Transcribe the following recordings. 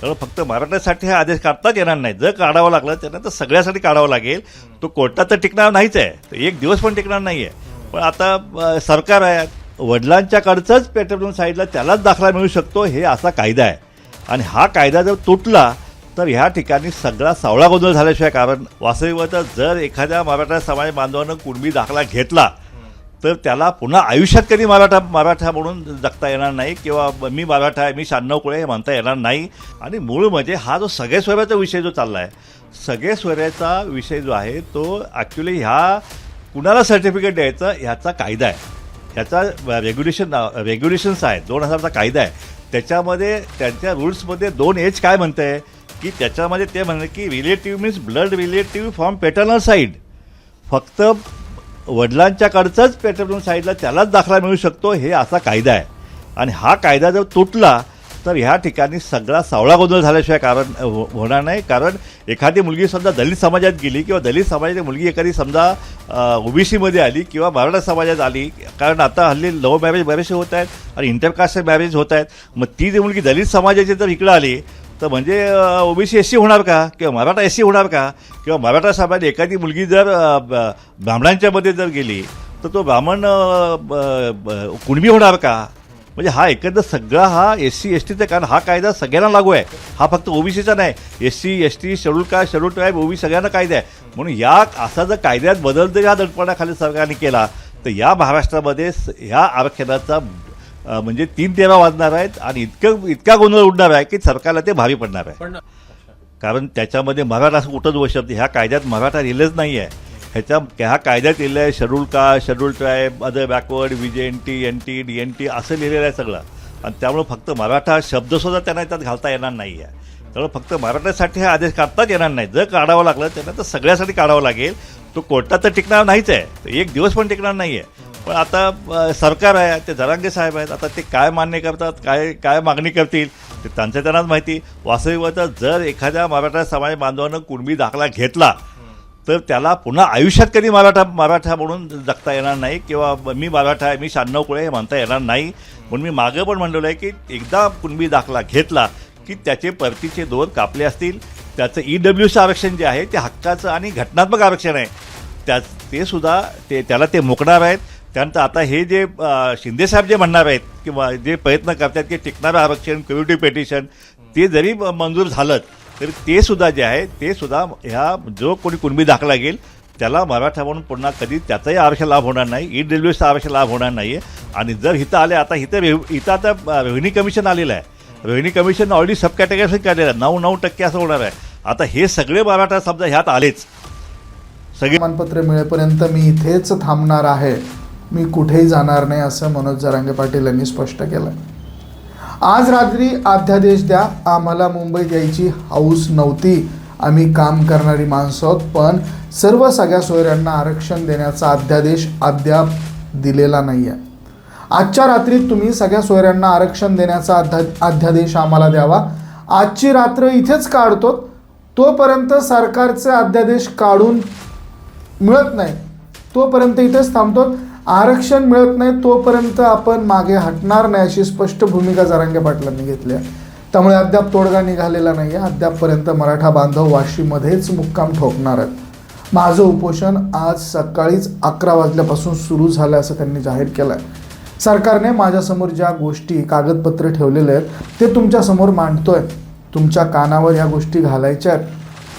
त्यामुळे फक्त मराठ्यासाठी हा आदेश काढताच येणार नाही. जर काढावं लागलं त्यांना तर सगळ्यासाठी काढावा लागेल. तो कोर्टात तर टिकणार नाहीच आहे. तर एक दिवस पण टिकणार नाही आहे पण आता सरकार आहे. वडिलांच्याकडचंच पेट्रोलियम साईडला त्यालाच दाखला मिळू शकतो हे असा कायदा आहे. आणि हा कायदा जर तुटला तर ह्या ठिकाणी सगळा सावळा गोंधळ झाल्याशिवाय कारण वास्तविकता जर एखाद्या मराठा समाज बांधवानं कुणबी दाखला घेतला तर त्याला पुन्हा आयुष्यात कधी मराठा मराठा म्हणून जगता येणार नाही किंवा मी मराठा आहे मी शहाण्णव कुळे हे म्हणता येणार नाही. आणि मूळ म्हणजे हा जो सगळे स्वराचा विषय जो चालला आहे सगळे स्वराचा विषय जो आहे तो ॲक्च्युली ह्या कुणाला सर्टिफिकेट द्यायचं ह्याचा कायदा आहे. ह्याचा रेग्युलेशन रेग्युलेशन्स आहेत दोन हजारचा कायदा आहे. त्याच्यामध्ये त्यांच्या रूल्समध्ये दोन एज काय म्हणतं आहे की त्याच्यामध्ये ते म्हणणं की relative means blood relative from paternal side फक्त वडिलांच्याकडचंच पेट्रोल साईडला त्यालाच दाखला मिळू शकतो हे असा कायदा आहे. आणि हा कायदा जर तुटला तर ह्या ठिकाणी सगळा सावळा गोंधळ झाल्याशिवाय कारण हो- होणार नाही. कारण एखादी मुलगी समजा दलित समाजात गेली किंवा दलित समाजाची मुलगी एखादी समजा ओबीसीमध्ये आली किंवा मराठा समाजात आली कारण आता हल्ली लव्ह मॅरेज बरेचसे होत आहेत आणि इंटरकास्ट मॅरेज होत आहेत. मग ती जी मुलगी दलित समाजाची जर इकडं आली तर म्हणजे ओबीसी एस सी होणार का? किंवा मराठा एस सी होणार का? किंवा मराठा समाज एखादी मुलगी जर ब- ब्राह्मणांच्यामध्ये जर गेली तर तो ब्राह्मण ब- ब- कुणबी होणार का? म्हणजे हा एकंदर सगळा हा एस सी एस टीचा कारण हा कायदा सगळ्यांना लागू आहे. हा फक्त ओबीसीचा नाही. S C S T schedule काय शेड्यूल ट्राईब ओबीसी सगळ्यांना कायदा आहे. म्हणून या असा जर कायद्यात बदल जर या दडपणाखाली सरकारने केला तर या महाराष्ट्रामध्ये स- ह्या आरक्षणाचा म्हणजे तीन तेरा वाजणार आहेत आणि इतकं इतका गोंधळ उडणार आहे की सरकारला ते भारी पडणार आहे. पण कारण त्याच्यामध्ये मराठा असं कुठंच वर्षात ह्या कायद्यात मराठा लिहिलंच नाही आहे. ह्याच्या ह्या कायद्यात लिहिलं आहे schedule caste schedule tribe other backward V J N T N T D N T असं लिहिलेलं आहे सगळं. आणि त्यामुळं फक्त मराठा शब्दसुद्धा त्यांना त्यात घालता येणार नाही आहे. त्यामुळे फक्त मराठ्यासाठी हा आदेश काढताच येणार नाही. जर काढावं लागलं त्यांना तर सगळ्यासाठी काढावं लागेल. तो कोर्टात तर टिकणार नाहीच आहे. एक दिवस पण टिकणार नाही आहे पण आता सरकार आहे ते जरांगे साहेब आहेत आता ते काय मान्य करतात काय काय मागणी करतील ते त्यांचं त्यांनाच माहिती. वास्तविकता जर एखाद्या मराठा समाज बांधवानं कुणबी दाखला घेतला तर त्याला पुन्हा आयुष्यात कधी मराठा मराठा म्हणून जगता येणार नाही किंवा मी मराठा आहे मी शहाण्णव कुळे हे म्हणता येणार नाही. म्हणून मी मागं पण म्हणलेलं आहे की एकदा कुणबी दाखला घेतला की त्याचे परतीचे दोन कापले असतील त्याचं ई डब्ल्यूचं आरक्षण जे आहे ते हक्काचं आणि घटनात्मक आरक्षण आहे. त्या ते सुद्धा ते त्याला ते मोकणार आहेत. त्यानंतर आता हे जे शिंदेसाहेब जे म्हणणार आहेत किंवा जे प्रयत्न करतात की टिकणारं आरक्षण क्युरिटी पेटिशन ते जरी म- मंजूर झालं तरी ते सुद्धा जे आहे ते सुद्धा ह्या जो कोणी कुणबी दाखला गेल त्याला मराठा म्हणून पुन्हा कधी त्याचाही आरक्षण लाभ होणार नाही ईट रेल्वेचा आरक्षण लाभ होणार नाही आहे आणि जर हिथं आले आता इथं रेव इथं आता रेव्हेन्यू कमिशन आलेलं आहे. Revenue commission already sub category काढलेलं आहे. नऊ नऊ टक्के असं होणार आहे. आता हे सगळे मराठा समजा ह्यात आलेच. सगळे मानपत्र मिळेपर्यंत मी इथेच थांबणार आहे. मी कुठेही जाणार नाही असं मनोज जरांगे पाटील यांनी स्पष्ट केलं आज रात्री अध्यादेश द्या आम्हाला मुंबईत यायची हाऊस नव्हती. आम्ही काम करणारी माणसं आहोत पण सर्व सगळ्या सोयऱ्यांना आरक्षण देण्याचा अध्यादेश अद्याप दिलेला नाही आहे आजच्या रात्रीत तुम्ही सगळ्या सोयऱ्यांना आरक्षण देण्याचा अध्या अध्यादेश आम्हाला द्यावा. आजची रात्र इथेच काढतो तोपर्यंत सरकारचे अध्यादेश काढून मिळत नाही. तोपर्यंत इथेच थांबतो. आरक्षण मिळत नाही तोपर्यंत आपण मागे हटणार नाही अशी स्पष्ट भूमिका जरांगे पाटलांनी घेतली आहे. त्यामुळे अद्याप तोडगा निघालेला नाही आहे अद्यापपर्यंत मराठा बांधव वाशीमध्येच मुक्काम ठोकणार आहेत. माझं उपोषण आज सकाळीच अकरा वाजल्यापासून सुरू झालं असं त्यांनी जाहीर केलं आहे सरकारने माझ्यासमोर ज्या गोष्टी कागदपत्र ठेवलेले आहेत ते तुमच्यासमोर मांडतोय. तुमच्या कानावर ह्या गोष्टी घालायच्या आहेत.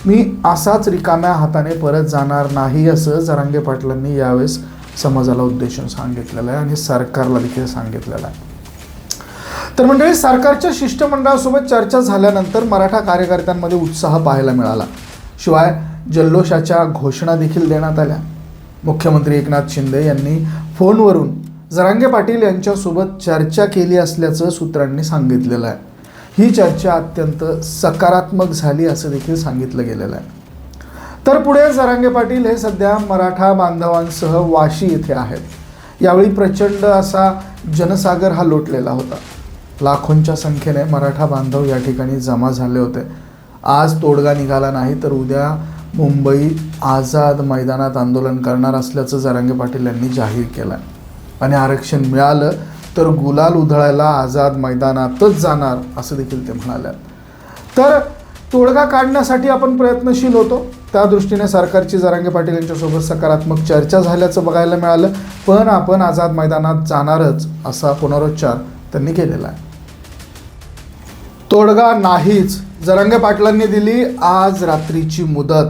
मी असाच रिकाम्या हाताने परत जाणार नाही असं जरांगे पाटलांनी यावेळेस समाजाला उद्देशून सांगितलेलं आहे आणि सरकारला देखील सांगितलेलं आहे. तर मंडळी सरकारच्या शिष्टमंडळासोबत चर्चा झाल्यानंतर मराठा कार्यकर्त्यांमध्ये उत्साह पाहायला मिळाला. शिवाय जल्लोषाच्या घोषणा देखील देण्यात आल्या. मुख्यमंत्री एकनाथ शिंदे यांनी फोनवरून जरांगे पाटील यांच्यासोबत चर्चा केली असल्याचं सूत्रांनी सांगितलेलं आहे. ही चर्चा अत्यंत सकारात्मक झाली असं देखील सांगितलं गेलेलं आहे. तर पुढे जरांगे पाटील हे सध्या मराठा बांधवांसह वाशी येथे आहेत. यावेळी प्रचंड असा जनसागर हा लोटलेला होता. लाखोंच्या संख्येने मराठा बांधव या ठिकाणी जमा झाले होते. आज तोडगा निघाला नाही तर उद्या मुंबई आझाद मैदानात आंदोलन करणार असल्याचं जरांगे पाटील यांनी जाहीर केलं आणि आरक्षण मिळालं तर गुलाल उधळायला आझाद मैदानातच जाणार असं देखील ते म्हणाल्या तर तोडगा काढण्यासाठी आपण प्रयत्नशील होतो. त्या दृष्टीने सरकारची जरांगे पाटील यांच्यासोबत सकारात्मक चर्चा झाल्याचं बघायला मिळालं. पण आपण आझाद मैदानात जाणारच असा पुनरुच्चार त्यांनी केलेला आहे. तोडगा नाहीच. जरंगे पाटलांनी दिली आज रात्रीची मुदत.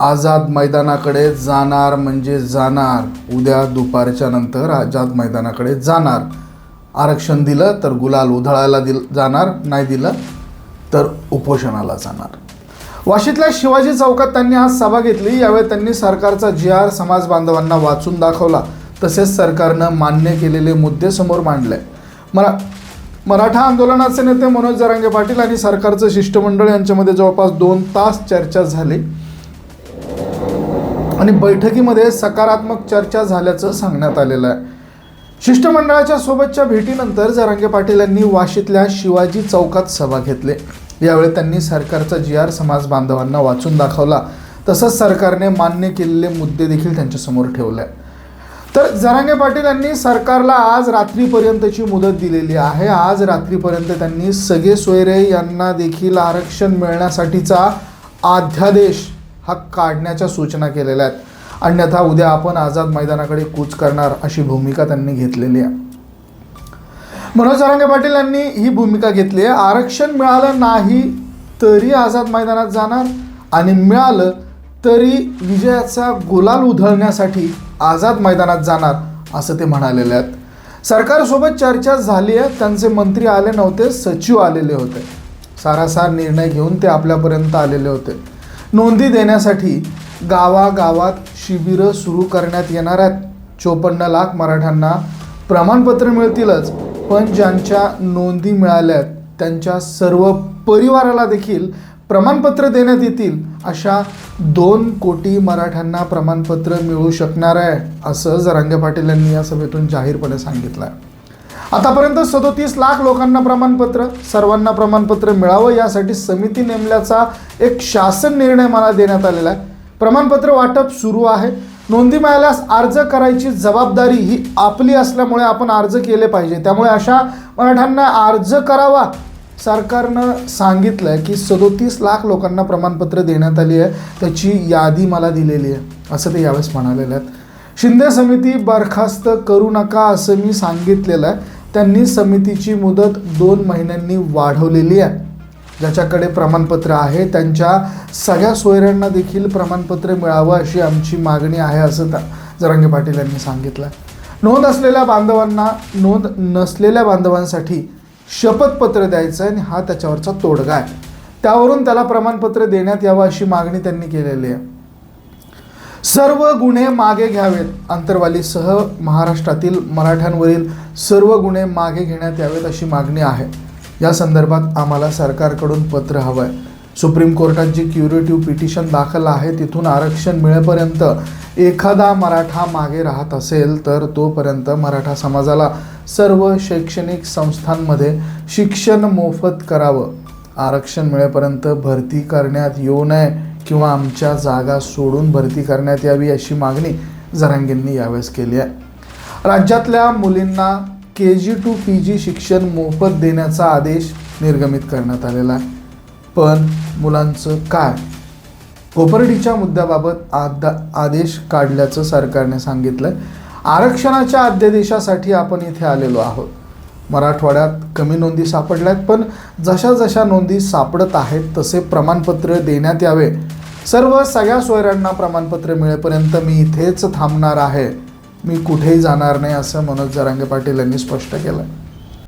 आझाद मैदानाकडे जाणार म्हणजे जाणार. उद्या दुपारच्या नंतर आझाद मैदानाकडे जाणार. आरक्षण दिलं तर गुलाल उधळायला दिल जाणार. नाही दिलं तर उपोषणाला जाणार. वाशीतल्या शिवाजी चौकात त्यांनी आज सभा घेतली. यावेळी त्यांनी सरकारचा जी आर समाज बांधवांना वाचून दाखवला. तसेच सरकारनं मान्य केलेले मुद्दे समोर मांडले. मरा मराठा आंदोलनाचे नेते मनोज जरांगे पाटील आणि सरकारचं शिष्टमंडळ यांच्यामध्ये जवळपास दोन तास चर्चा झाली. आणि बैठकीमध्ये सकारात्मक चर्चा झाल्याचं सांगण्यात आलेलं आहे. शिष्टमंडळाच्या सोबतच्या भेटीनंतर जरांगे पाटील यांनी वाशीतल्या शिवाजी चौकात सभा घेतली. यावेळी त्यांनी सरकारचा जी आर समाज बांधवांना वाचून दाखवला. तसंच सरकारने मान्य केलेले मुद्दे देखील त्यांच्यासमोर ठेवले. तर जरांगे पाटील यांनी सरकारला आज रात्रीपर्यंतची मुदत दिलेली आहे. आज रात्रीपर्यंत त्यांनी सगळे सोयरे यांना देखील आरक्षण मिळण्यासाठीचा अध्यादेश हा काढण्याच्या सूचना केलेल्या आहेत. अन्यथा उद्या आपण आझाद मैदानाकडे कूच करणार अशी भूमिका त्यांनी घेतलेली आहे. मनोज जरांगे पाटील यांनी ही भूमिका घेतली आहे. आरक्षण मिळालं नाही तरी आझाद मैदानात जाणार आणि मिळालं तरी विजयाचा गुलाल उधळण्यासाठी आझाद मैदानात जाणार असं ते म्हणालेले आहेत. सरकारसोबत चर्चा झाली आहे. त्यांचे मंत्री आले नव्हते सचिव आलेले होते. सारासार निर्णय घेऊन ते आपल्यापर्यंत आलेले होते. नोंदी देण्यासाठी गावागावात शिबिरं सुरू करण्यात येणार आहेत. चोपन्न लाख मराठ्यांना प्रमाणपत्र मिळतीलच. पण ज्यांच्या नोंदी मिळाल्या आहेत त्यांच्या सर्व परिवाराला देखील प्रमाणपत्र देण्यात येतील अशा दोन कोटी मराठ्यांना प्रमाणपत्र मिळू शकणार आहे असं जरांगे पाटील यांनी या सभेतून जाहीरपणे सांगितलं आहे आतापर्यंत सदोतीस लाख लोकांना प्रमाणपत्र सर्वांना प्रमाणपत्र मिळावं यासाठी समिती नेमल्याचा एक शासन निर्णय मला देण्यात आलेला आहे. प्रमाणपत्र वाटप सुरू आहे. नोंदी मिळाल्यास अर्ज करायची जबाबदारी ही आपली असल्यामुळे आपण अर्ज केले पाहिजे. त्यामुळे अशा मराठ्यांना अर्ज करावा. सरकारनं सांगितलं की सदोतीस लाख लोकांना प्रमाणपत्र देण्यात आली आहे. त्याची यादी मला दिलेली आहे. असं ते यावेळेस म्हणालेले आहेत. शिंदे समिती बरखास्त करू नका असं मी सांगितलेलं आहे. त्यांनी समितीची मुदत दोन महिन्यांनी वाढवलेली आहे. ज्याच्याकडे प्रमाणपत्र आहे त्यांच्या सगळ्या सोयऱ्यांना देखील प्रमाणपत्र मिळावं अशी आमची मागणी आहे असं त्या जरांगे पाटील यांनी सांगितलं नोंद असलेल्या बांधवांना नोंद नसलेल्या बांधवांसाठी शपथपत्र द्यायचं आहे आणि हा त्याच्यावरचा तोडगा आहे. त्यावरून त्याला प्रमाणपत्र देण्यात यावं अशी मागणी त्यांनी केलेली आहे. सर्व गुन्हे मागे घ्यावेत अंतरवालीसह महाराष्ट्रातील मराठ्यांवरील सर्व गुन्हे मागे घेण्यात यावेत अशी मागणी आहे. या संदर्भात आम्हाला सरकारकडून पत्र हवं आहे सुप्रीम कोर्टात जी क्युरेटिव्ह पिटिशन दाखल आहे तिथून आरक्षण मिळेपर्यंत एखादा मराठा मागे राहत असेल तर तोपर्यंत मराठा समाजाला सर्व शैक्षणिक संस्थांमध्ये शिक्षण मोफत करावं. आरक्षण मिळेपर्यंत भरती करण्यात येऊ नये किंवा आमच्या जागा सोडून भरती करण्यात यावी अशी मागणी जरांगेंनी यावेळेस केली आहे. राज्यातल्या मुलींना के जी टू पी जी शिक्षण मोफत देण्याचा आदेश निर्गमित करण्यात आलेला आहे. पण मुलांचं काय? कोपर्डीच्या मुद्द्याबाबत आदा आदेश काढल्याचं सरकारने सांगितलं आहे आरक्षणाच्या अध्यादेशासाठी आपण इथे आलेलो आहोत. मराठवाड्यात कमी नोंदी सापडल्या आहेत पण जशा जशा नोंदी सापडत आहेत तसे प्रमाणपत्र देण्यात यावे. सर्व सगळ्या सोयऱ्यांना प्रमाणपत्र मिळेपर्यंत मी इथेच थांबणार आहे. मी कुठेही जाणार नाही असं मनोज जरांगे पाटील यांनी स्पष्ट केलं